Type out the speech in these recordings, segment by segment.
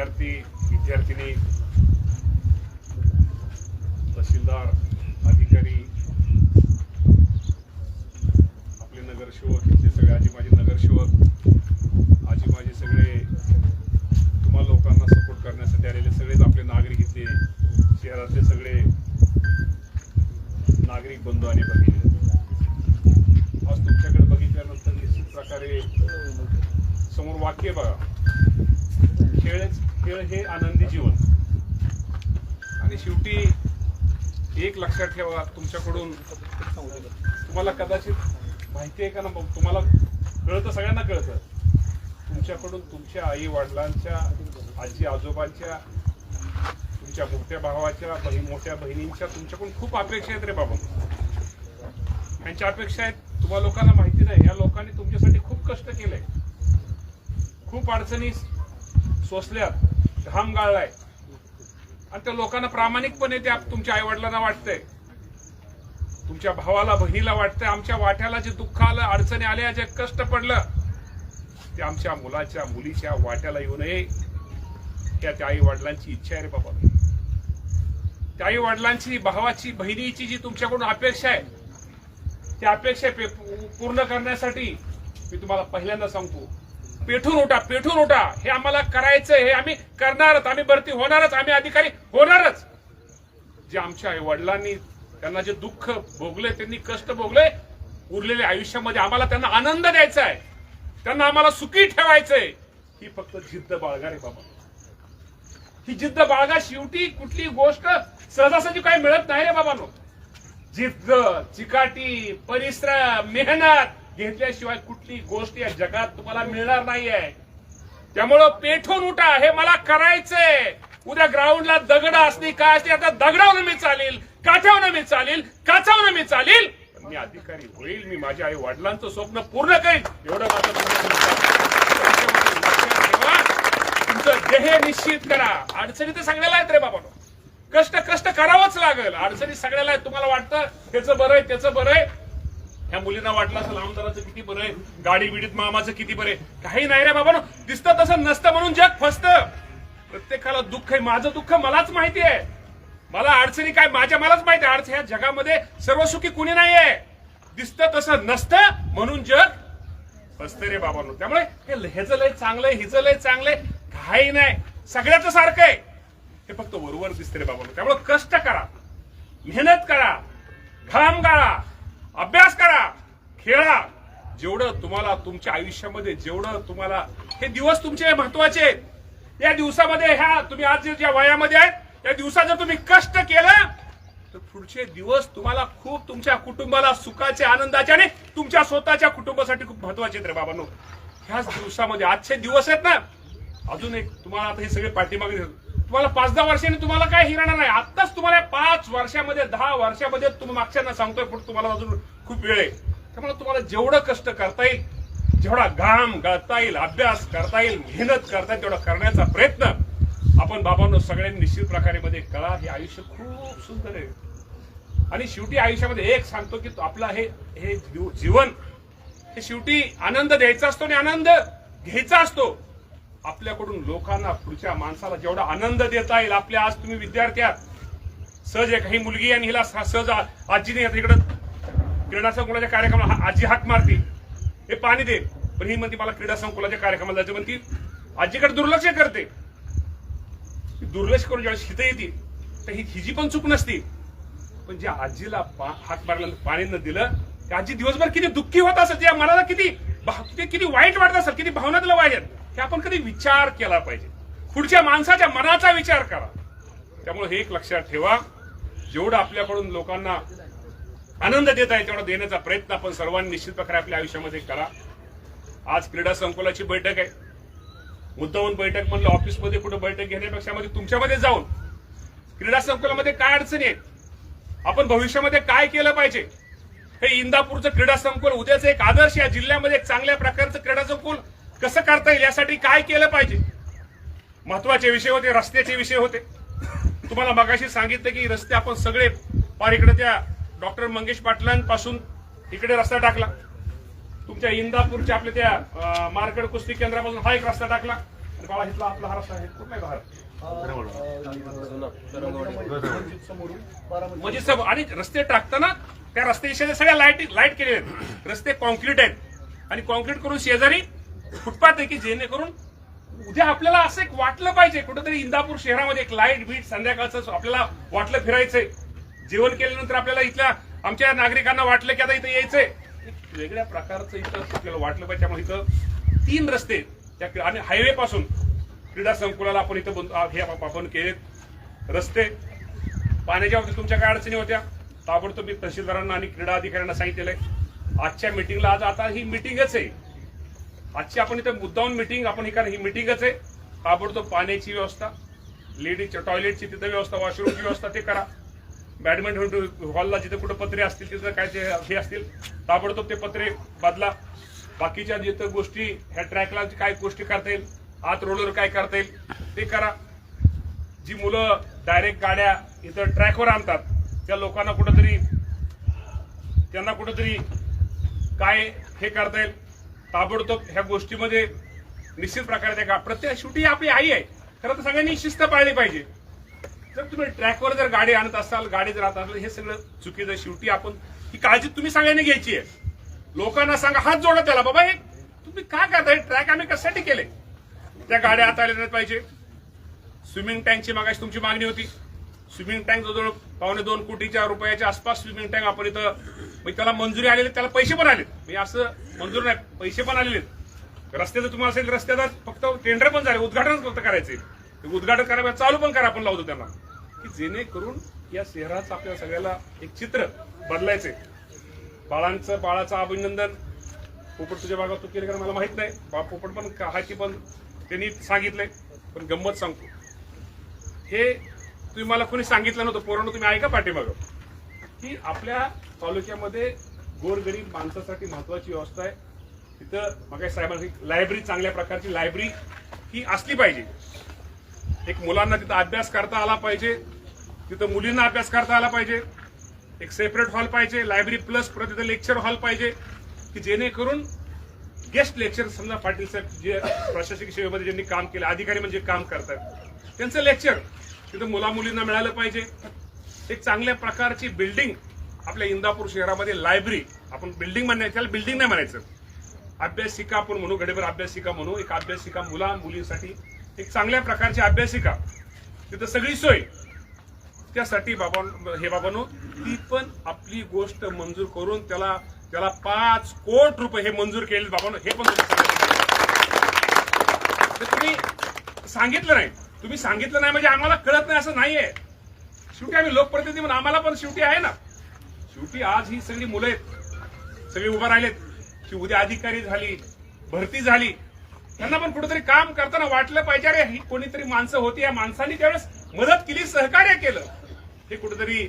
विद्यार्थी विद्यार्थिनी तहसीलदार अधिकारी आपले नगरसेवक इथले सगळे आजी माझे नगरसेवक आजी माझे सगळे तुम्हा लोकांना सपोर्ट करण्यासाठी आलेले सगळेच आपले नागरिक इथले शहरातले सगळे नागरिक बंधू आणि बघितले आज तुमच्याकडे बघितल्यानंतर निश्चित प्रकारे समोर वाक्य बघा. खेळच खेळ हे आनंदी जीवन. आणि शेवटी एक लक्षात ठेवा तुमच्याकडून तुम्हाला कदाचित माहिती आहे का ना तुम्हाला कळतं सगळ्यांना कळतं. तुमच्याकडून तुमच्या आई वडिलांच्या आजी आजोबांच्या तुमच्या मोठ्या भावाच्या बहीण मोठ्या बहिणींच्या तुमच्याकडून खूप अपेक्षा आहेत रे बाबा. त्यांच्या अपेक्षा आहेत. तुम्हा लोकांना माहिती नाही. या लोकांनी तुमच्यासाठी खूप कष्ट केले. खूप अडचणी सोसल्यात. घाम गाळलाय. आणि त्या लोकांना प्रामाणिकपणे ते तुमच्या आईवडिलांना वाटतंय. तुमच्या भावाला बहिणीला वाटतंय. आमच्या वाट्याला जे दुःख आलं अडचणी आल्या जे कष्ट पडलं ते आमच्या मुलाच्या मुलीच्या वाट्याला येऊ नये. त्या त्या आई वडिलांची इच्छा आहे रे बाबा. त्या आई वडिलांची भावाची बहिणीची जी तुमच्याकडून अपेक्षा आहे त्या अपेक्षा पे- पूर्ण करण्यासाठी मी तुम्हाला पहिल्यांदा सांगतो. पेठून उठा पेठून उठा. हे आम्हाला करायचं हे आम्ही करणारच. आम्ही भरती होणारच आम्ही अधिकारी होणारच. जे आमच्या आई वडिलांनी त्यांना जे दुःख भोगले त्यांनी कष्ट भोगले उरलेल्या आयुष्यामध्ये आम्हाला त्यांना आनंद द्यायचा आहे त्यांना आम्हाला सुखी ठेवायचंय. ही फक्त जिद्द बाळगा रे बाबा. ही जिद्द बाळगा शेवटी कुठली गोष्ट सहजासहजी काही मिळत नाही रे बाबानो. जिद्द चिकाटी परिश्रम मेहनत घेतल्याशिवाय कुठली गोष्ट या जगात तुम्हाला मिळणार नाहीये. त्यामुळं पेठून उठा हे मला करायचंय. उद्या ग्राउंडला दगड असली काय असली आता दगडावनं मी चालेल काठ्यावनं मी चालेल काचावनं मी चालेल. मी अधिकारी होईल मी माझ्या आई वडिलांचं स्वप्न पूर्ण करेन. एवढं मात्र तुमचं ध्येय निश्चित करा. अडचणी तर सांगायला आहेत रे बाबा कष्ट कष्ट करावंच लागेल. अडचणी सगळ्याला तुम्हाला वाटतं त्याचं बरं आहे त्याचं बरं आहे. ह्या मुलींना वाटलं असं आमदाराचं किती बरं आहे? गाडी बिडीत मामाचं किती बरं आहे? काही नाही रे बाबा दिसतं तसं नसतं म्हणून जग फसत. प्रत्येकाला दुःख आहे. माझं दुःख मलाच माहिती आहे. मला अडचणी काय? माझ्या मलाच माहिती आहे. अडचण ह्या जगामध्ये सर्व सुखी कुणी नाहीये दिसतं तसं नसतं म्हणून जग फसतं रे बाबा त्यामुळे हे ह्याचं लय चांगलंय हिचं लय चांगलंय काही नाही. सगळ्याच सारखं आहे. हे फक्त वरवर दिसते रे बाबा त्यामुळे कष्ट करा. मेहनत करा. घाम गाळा. अभ्यास करा खेळा. जेवढं तुम्हाला तुमच्या आयुष्यामध्ये जेवढं तुम्हाला हे दिवस तुमचे महत्त्वाचे आहेत. या दिवसामध्ये ह्या तुम्ही आज जे- ज्या वयामध्ये आहेत या दिवसात जर तुम्ही कष्ट केलं तर पुढचे दिवस तुम्हाला खूप तुमच्या कुटुंबाला सुखाचे आनंदाचे आणि तुमच्या स्वतःच्या कुटुंबासाठी खूप महत्त्वाचे आहेत रे बाबांनो. ह्याच दिवसामध्ये आजचे दिवस आहेत ना. अजून एक तुम्हाला आता हे सगळे पाठीमागे तुम्हाला पाच दहा वर्षांनी तुम्हाला काय हिराणार नाही. आताच तुम्हाला पाच वर्षामध्ये दहा वर्षामध्ये तुम्ही मागच्यांना सांगतोय पण तुम्हाला अजून खूप वेळ आहे. त्यामुळे तुम्हाला जेवढं कष्ट करता येईल जेवढा घाम गळता येईल अभ्यास करता येईल मेहनत करता येईल तेवढा करण्याचा प्रयत्न आपण बाबांनो सगळ्यांनी निश्चित प्रकारे मध्ये कळा हे आयुष्य खूप सुंदर आहे. आणि शेवटी आयुष्यामध्ये एक सांगतो की तो आपला हे हे जीव- जीवन हे शेवटी आनंद द्यायचा असतो आणि आनंद घ्यायचा असतो. आपल्याकडून लोकांना पुढच्या माणसाला जेवढा आनंद देता येईल आपल्या आज तुम्ही विद्यार्थी आहात सहज एक ही मुलगी आणि हिला सहज आजीने आता इकडं क्रीडा संकुलाच्या कार्यक्रमाला हा- आजी हाक मारती. हे पाणी दे. पण ही म्हणते मला क्रीडा संकुलाच्या कार्यक्रमाला जायचं. म्हणती आजीकडे दुर्लक्ष करते. दुर्लक्ष करून ज्यावेळेस हिथं येते तर ही हिजी पण चूक नसती. पण ज्या आजीला पा- हात मारल्यानंतर पाणी न दिलं त्या आजी दिवसभर किती दुःखी होत असत त्या मनाला किती किती किती वाईट वाटत असत किती भावना तिला वाईट हे आपण कधी विचार केला पाहिजे. पुढच्या माणसाच्या मनाचा विचार करा. त्यामुळे हे एक लक्षात ठेवा. जेवढं आपल्याकडून लोकांना आनंद देत आहे तेवढा देण्याचा प्रयत्न आपण सर्वांनी निश्चित प्रकारे आपल्या आयुष्यामध्ये करा. आज क्रीडा संकुलाची बैठक आहे. मुद्दाहून बैठक म्हणलं ऑफिसमध्ये कुठं बैठक घेण्यापेक्षा म्हणजे तुमच्यामध्ये जाऊन. क्रीडा संकुलामध्ये काय अडचणी आहेत? आपण भविष्यामध्ये काय केलं पाहिजे? हे इंदापूरचं क्रीडा संकुल उद्याचं एक आदर्श या जिल्ह्यामध्ये एक चांगल्या प्रकारचं क्रीडा संकुल कसं करता येईल? यासाठी काय केलं पाहिजे? महत्त्वाचे विषय होते रस्त्याचे विषय होते. तुम्हाला मगाशी सांगितलं की रस्ते आपण सगळे पार इकडे त्या डॉक्टर मंगेश पाटलांपासून इकडे रस्ता टाकला. तुमच्या इंदापूरच्या आपल्या त्या मार्केट कुस्ती केंद्रापासून हा एक रस्ता टाकला. बाळा इथला आपला हा रस्ता आहे. कुठला आहे म्हणजे सब आणि रस्ते टाकताना त्या रस्त्याच्या सगळ्या लाइट लाइट केलेल्या आहेत. रस्ते कॉन्क्रीट आहेत. आणि कॉन्क्रीट करून शेजारी फुटपाथ आहे की जेणेकरून उद्या आपल्याला असं एक वाटलं पाहिजे कुठेतरी इंदापूर शहरामध्ये एक लाइट बीट संध्याकाळचं आपल्याला वाटलं फिरायचंय. जेवण केल्यानंतर आपल्याला इथल्या आमच्या नागरिकांना वाटलं की आता इथं यायचंय. वेगळ्या प्रकारचं इथं आपल्याला वाटलं पाहिजे. त्यामुळे इथं तीन रस्ते त्या आणि हायवे पासून क्रीडा संकुलाला आपण इथं हे आपण केलेत रस्ते. पाण्याच्या बाबतीत तुमच्या काय अडचणी होत्या? ताबडतोब मी तहसीलदारांना आणि क्रीडा अधिकाऱ्यांना सांगितलेलं आहे. आजच्या मिटिंगला आज आता ही मिटिंगच आहे. आजची आपण इथं मुद्दाहून मिटिंग आपण ही कारण ही मिटिंगच आहे. ताबडतोब पाण्याची व्यवस्था लेडीजच्या टॉयलेटची तिथं व्यवस्था वॉशरूमची व्यवस्था ते करा. बॅडमिंटन हॉलला जिथे कुठं पत्रे असतील तिथं काय ते हे असतील ताबडतोब ते पत्रे बदला. बाकीच्या जिथं गोष्टी ह्या ट्रॅकला काय गोष्टी करता येईल आत रोडवर काय करता येईल ते करा. जी मुलं डायरेक्ट गाड्या इथं ट्रॅकवर आणतात त्या लोकांना कुठंतरी त्यांना कुठंतरी काय हे करता येईल ताबडतोब ह्या गोष्टीमध्ये निश्चित प्रकारे त्या गा- प्रत्येक शेवटी आपली आई आहे. खरं तर सगळ्यांनी शिस्त पाळली पाहिजे. जर तुम्ही ट्रॅकवर जर गाडी आणत असाल गाडी जर राहत असाल हे सगळं चुकीचं शेवटी आपण ही काळजी तुम्ही सगळ्यांनी घ्यायची आहे. लोकांना सांगा हात जोडा त्याला बाबा हे तुम्ही काय करताय? ट्रॅक आम्ही कशासाठी केले त्या गाड्या आता आल्या पाहिजे. स्विमिंग टँकची मागाशी तुमची मागणी होती. स्विमिंग टँक जवळजवळ पावणे दोन कोटीच्या रुपयाच्या आसपास स्विमिंग टँक आपण इथं म्हणजे त्याला मंजुरी आलेली त्याला पैसे पण आले म्हणजे असं मंजूर नाही पैसे पण आलेले आहेत. रस्त्याचं तुम्हाला असेल रस्त्याचा फक्त टेंडर पण झाले उद्घाटन फक्त करायचे. ते उद्घाटन करायला चालू पण करा आपण लावतो त्यांना. की जेणेकरून या शहराचं आपल्या सगळ्याला एक चित्र बदलायचंय. बाळांचं बाळाचं अभिनंदन. पोपट तुझ्या भागात तू केलं कारण मला माहीत नाही. बा पोपट पण का- हाती पण त्यांनी सांगितलंय. पण गंमत सांगतो. हे तुम्ही मला कोणी सांगितलं नव्हतं पोरांना तुम्ही ऐका पाठीमागं. की आपल्या तालुक्यामध्ये गोरगरीब माणसासाठी महत्वाची व्यवस्था आहे. तिथं मग साहेबांनी लायब्ररी चांगल्या प्रकारची लायब्ररी ही असली पाहिजे. एक मुलांना तिथं अभ्यास करता आला पाहिजे. तिथं मुलींना अभ्यास करता आला पाहिजे. एक सेपरेट हॉल पाहिजे लायब्ररी प्लस परत तिथं लेक्चर हॉल पाहिजे की जेणेकरून गेस्ट लेक्चर समजा पाटील साहेब जे प्रशासकीय सेवेमध्ये ज्यांनी काम केलं अधिकारी म्हणजे काम करतात त्यांचं लेक्चर तिथं मुला मुलींना मिळालं पाहिजे. एक चांगल्या प्रकारची बिल्डिंग आपल्या इंदापूर शहरामध्ये लायब्ररी आपण बिल्डिंग म्हणायचं त्याला बिल्डिंग नाही म्हणायचं. अभ्यासिका आपण म्हणू घडेभर अभ्यासिका म्हणू. एक अभ्यासिका मुला मुलींसाठी एक चांगल्या प्रकारची अभ्यासिका. तिथं सगळी सोय. त्यासाठी बाबा हे बाबांनो ती पण आपली गोष्ट मंजूर करून त्याला त्याला पाच कोट रुपये हे मंजूर केले बाबांनो. हे पण तर तुम्ही सांगितलं नाही. तुम्ही सांगितलं नाही म्हणजे आम्हाला कळत नाही असं नाहीये. शेवटी आम्ही लोकप्रतिनिधी म्हणून आम्हाला पण शेवटी आहे ना. शेवटी आज ही सगळी मुलं आहेत. सगळी उभं राहिलेत. की उद्या अधिकारी झाली भरती झाली. त्यांना पण कुठेतरी काम करताना वाटलं पाहिजे अरे ही कोणीतरी माणसं होती. या माणसांनी त्यावेळेस मदत केली सहकार्य केलं. हे कुठेतरी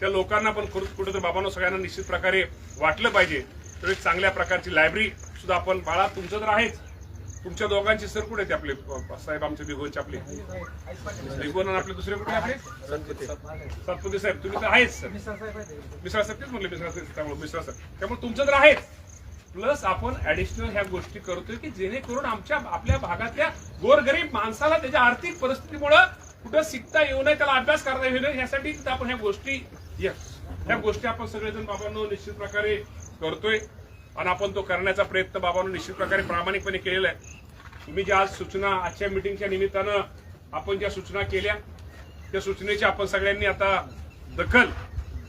त्या लोकांना पण कुठेतरी बाबांना सगळ्यांना निश्चित प्रकारे वाटलं पाहिजे. तर एक चांगल्या प्रकारची लायब्ररी सुद्धा आपण बाळा तुमचं तर आहेच. तुमच्या दोघांचे सर कुठे आहेत आपले? साहेब आमचे बिगोनचे आपले. बिगोन आपले दुसरे कुठे आपले? सतपती साहेब तुम्ही तर आहेच सर. साहेब तेच म्हणले मिसळ साहेब त्यामुळे मिसळ साहेब त्यामुळे तुमचं तर आहेच. प्लस आपण ऍडिशनल ह्या गोष्टी करतोय की जेणेकरून आमच्या आपल्या भागातल्या गोरगरीब माणसाला त्याच्या आर्थिक परिस्थितीमुळं कुठं शिकता येऊ नये त्याला अभ्यास करता येऊ नये यासाठी आपण ह्या गोष्टी yes, ह्या गोष्टी आपण सगळेजण बाबांनो निश्चित प्रकारे करतोय. आणि आपण तो करण्याचा प्रयत्न बाबांनो निश्चित प्रकारे प्रामाणिकपणे केलेला आहे. तुम्ही ज्या आज सूचना आजच्या मिटिंगच्या निमित्तानं आपण ज्या सूचना केल्या त्या सूचनेची आपण सगळ्यांनी आता दखल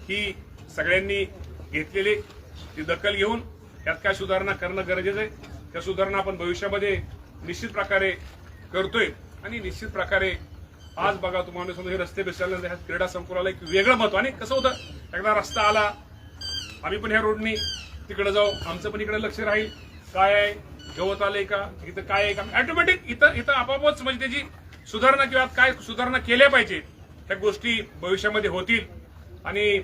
ही सगळ्यांनी घेतलेली ती दखल घेऊन त्यात काय सुधारणा करणं गरजेचं आहे त्या सुधारणा आपण भविष्यामध्ये निश्चित प्रकारे करतोय. आणि निश्चित प्रकारे आज बघा तुम्हाला समजा हे रस्ते बेसायला क्रीडा संकुलाला एक वेगळं महत्त्व आणि कसं होतं एकदा रस्ता आला आम्ही पण ह्या रोडनी तिकडे जाऊ. आमचं पण इकडे लक्ष राहील. काय आहे? गवत आलंय का? इथं काय आहे का? ऑटोमॅटिक इथं इथं आपापच म्हणजे त्याची सुधारणा किंवा काय सुधारणा केल्या पाहिजे त्या गोष्टी भविष्यामध्ये होतील. आणि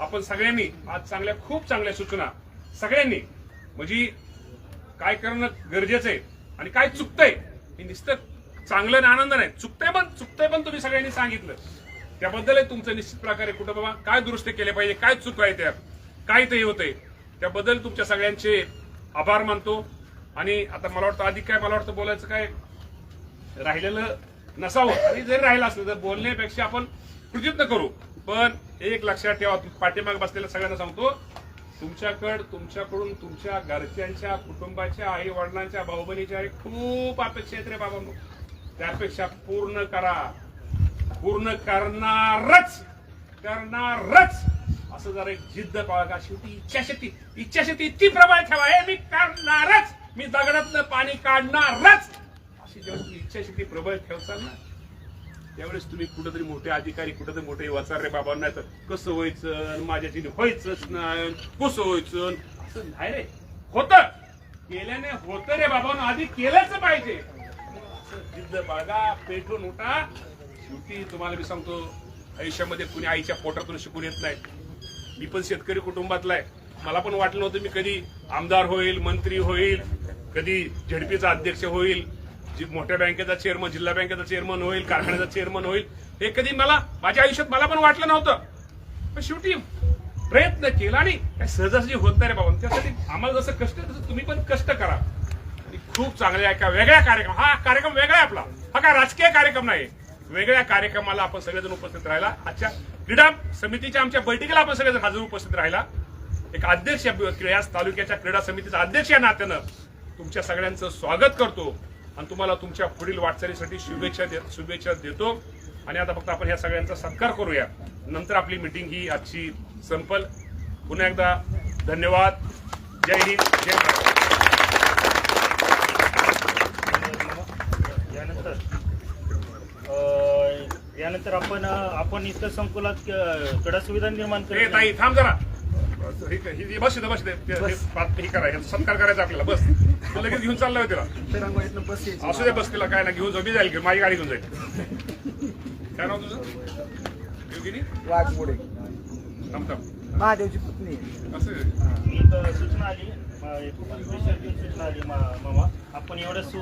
आपण सगळ्यांनी आज चांगल्या खूप चांगल्या सूचना. सगळ्यांनी म्हणजे काय करणं गरजेचं आहे आणि काय चुकतंय हे निश्चित चांगलं आणि आनंद नाही. चुकतंय पण चुकतंय पण तुम्ही सगळ्यांनी सांगितलं. त्याबद्दल तुमचं निश्चित प्रकारे कुठं बाबा काय दुरुस्ती केले पाहिजे काय चूक आहे त्यात काय ते होतंय. त्याबद्दल तुमच्या सगळ्यांचे आभार मानतो. आणि आता मला वाटतं अधिक काय मला वाटतं बोलायचं काय? राहिलेलं नसावं. आणि जरी राहिलं असलं तर बोलण्यापेक्षा आपण कृतित्व करू. पण एक लक्षात ठेवा पाठीमागे बसलेल्या सगळ्यांना सांगतो तुमच्याकडं तुमच्याकडून तुमच्या घरच्यांच्या कुटुंबाच्या आई वडिलांच्या भाऊबहिणीच्या खूप अपेक्षा आहेत रे बाबा त्यापेक्षा पूर्ण करा. पूर्ण करणारच. करणारच. असं जरा एक जिद्द बाळगा शेवटी इच्छाशक्ती इच्छाशक्ती इतकी प्रबळ ठेवा. हे मी करणारच. मी दगडातलं पाणी काढणारच. अशी जेव्हा तुम्ही इच्छाशक्ती प्रबळ ठेवसाल ना त्यावेळेस तुम्ही कुठेतरी मोठे अधिकारी कुठेतरी मोठे वचार रे बाबा नाही तर कसं व्हायचं माझ्याशी माझ्या व्हायचंच नाही कसं व्हायचं? असं नाही रे. होत. केल्याने होतं रे बाबा आधी केलंच पाहिजे. असं जिद्द बाळगा पेटून उठा शेवटी तुम्हाला मी सांगतो आयुष्यामध्ये कुणी आईच्या पोटातून शिकून येत नाही. मी पण शेतकरी कुटुंबातला आहे. मला पण वाटलं नव्हतं मी कधी आमदार होईल मंत्री होईल कधी झडपीचा अध्यक्ष होईल मोठ्या बँकेचा चेअरमन जिल्हा बँकेचा चेअरमन होईल कारखान्याचा चेअरमन होईल. हे कधी मला माझ्या आयुष्यात मला पण वाटलं नव्हतं. पण शेवटी प्रयत्न केला आणि काय सहजासहजी होत नाही रे बाबा. त्यासाठी आम्हाला जसं कष्ट तसं तुम्ही पण कष्ट करा. आणि खूप चांगल्या एका वेगळ्या कार्यक्रम हा कार्यक्रम वेगळा आहे आपला. हा काय राजकीय कार्यक्रम नाही. वेगळ्या कार्यक्रमाला आपण सगळेजण उपस्थित राहिला. आजच्या क्रीडा समितीच्या आमच्या बैठकीला आपण सगळेजण हजर उपस्थित राहिला. एक अध्यक्ष या- याच तालुक्याच्या क्रीडा समितीचा अध्यक्ष या नात्यानं तुमच्या सगळ्यांचं स्वागत करतो आणि तुम्हाला तुमच्या पुढील वाटचालीसाठी शुभेच्छा दे- शुभेच्छा देतो. आणि आता फक्त आपण ह्या सगळ्यांचा सत्कार करूया. नंतर आपली मिटिंग ही आजची संपल. पुन्हा एकदा धन्यवाद. जय हिंद. जय महाराष्ट्र यानंतर अं, यानंतर आपण आपण इथं संकुलात अं, क्रीडा सुविधा निर्माण करत ताई थांब जरा. हे- हे- हे- बस बस हे हे करा सत्कार करायचा आपल्याला बस. तू लगेच घेऊन चालला होता तिला. असू दे बस तिला काय ना घेऊन जाऊ मी जाईल माझी गाडी घेऊन जाईल. काय नाव तुझं? योगिनी? वाघमोडे थांब थांब. महादेवची पुतणी. असं सूचना आली सूचना आली मा- मामा. आपण एवढ्या सु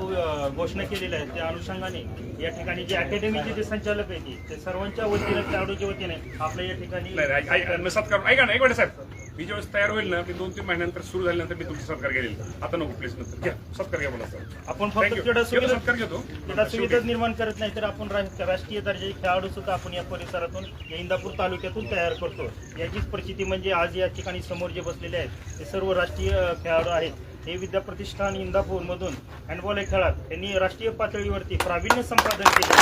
घोषणा केलेल्या आहेत त्या अनुषंगाने या ठिकाणी जे अकॅडमीचे जे संचालक आहेत ते सर्वांच्या वतीने खेळाडूच्या वतीने आपल्या या ठिकाणी सत्कार ऐका ना एक साहेब. मी ज्यावेळेस तयार होईल ना मी दोन तीन महिन्यानंतर सुरू झाल्यानंतर मी तुमचा सत्कार घेईल. आता नको प्लीज नंतर. घ्या सत्कार घ्या मला सर आपण फक्त. क्रीडा सुविधा सत्कार घेतो. क्रीडा सुविधा निर्माण करत नाही तर आपण राष्ट्रीय दर्जाचे खेळाडू सुद्धा आपण या परिसरातून या इंदापूर तालुक्यातून तयार करतो. याचीच परिस्थिती म्हणजे आज या ठिकाणी समोर जे बसलेले आहेत ते सर्व राष्ट्रीय खेळाडू आहेत. हे विद्या प्रतिष्ठान इंदापूर मधून हँडबॉल या खेळात. यांनी राष्ट्रीय पातळीवरती प्रावीण्य संपादन केले.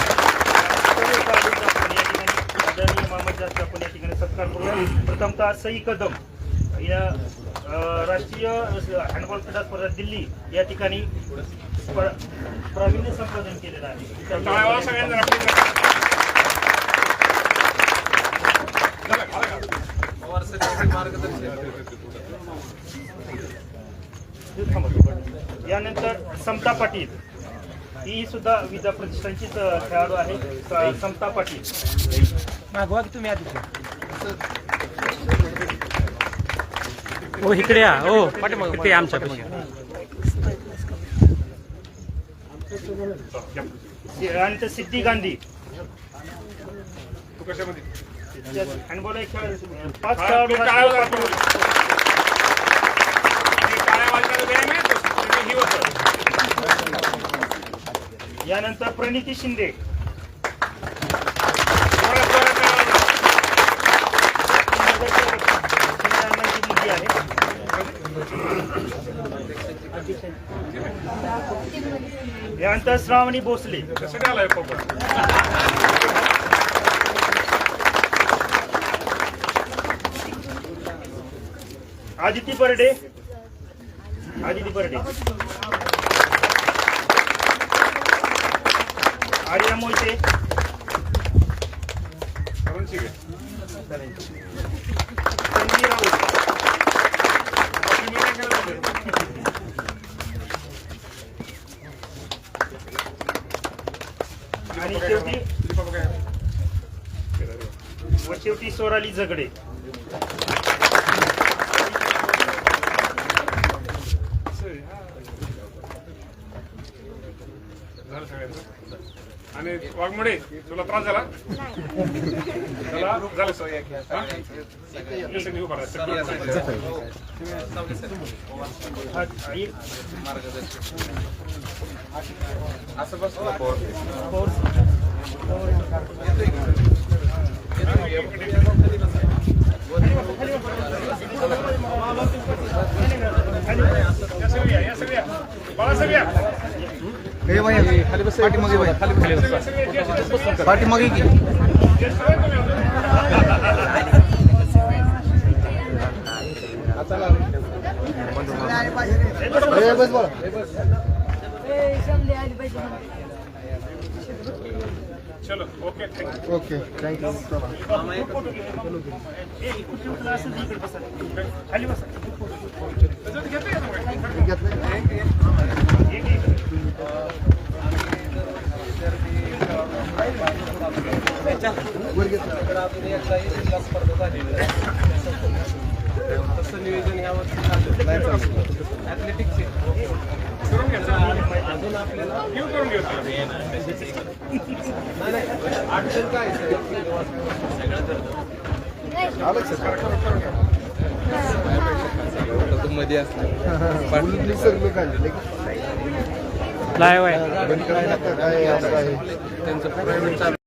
आपण या ठिकाणी सत्कार करूया. प्रथमतः सई कदम. या राष्ट्रीय हँडबॉल क्रीडा स्पर्धा दिल्ली या ठिकाणी प्र- प्रावीण्य संपादन केलेलं आहे. टाळ्या यानंतर समता पाटील. ही सुद्धा विद्या प्रतिष्ठानचीच खेळाडू आहे. समता पाटील. मागवा की तुम्ही आधी? हो इकडे या. हो ते आमच्या. यानंतर सिद्धी गांधी. तू कशामध्ये? हँडबॉल एक खेळ पाच हा, खेळाडू ते टाळ्या वाजवा. राष्ट्रीय हे टाळ्या वाजवायला व्यायाम आहे, तो सगळं हे होतं. पातळीवर. यानंतर प्रणिती शिंदे. यानंतर श्रावणी भोसले? आदिती बर्डे आदिती बर्डे आर्या मोहिते सर्वांची घे. संधी राऊत बाकी मी काय केलं पाहिजे? आणि शेवटी. व शेवटी सोराली झगडे असं आहे, हा. झालं सगळ्यांचं? आणि वाघमोडे तुला त्रास झाला? झाला? या सगळ्या बाळासाहेब या. पाठीमागे की? चलो ओके थँक्यू ओके थँक्यू. खाली बसा. त्याच्यात घेता येतं का? करून घ्या चला. येऊ करून घेऊ चला. मध्ये असलं सगळं काय त्यांचं प्रायव्हेट चालू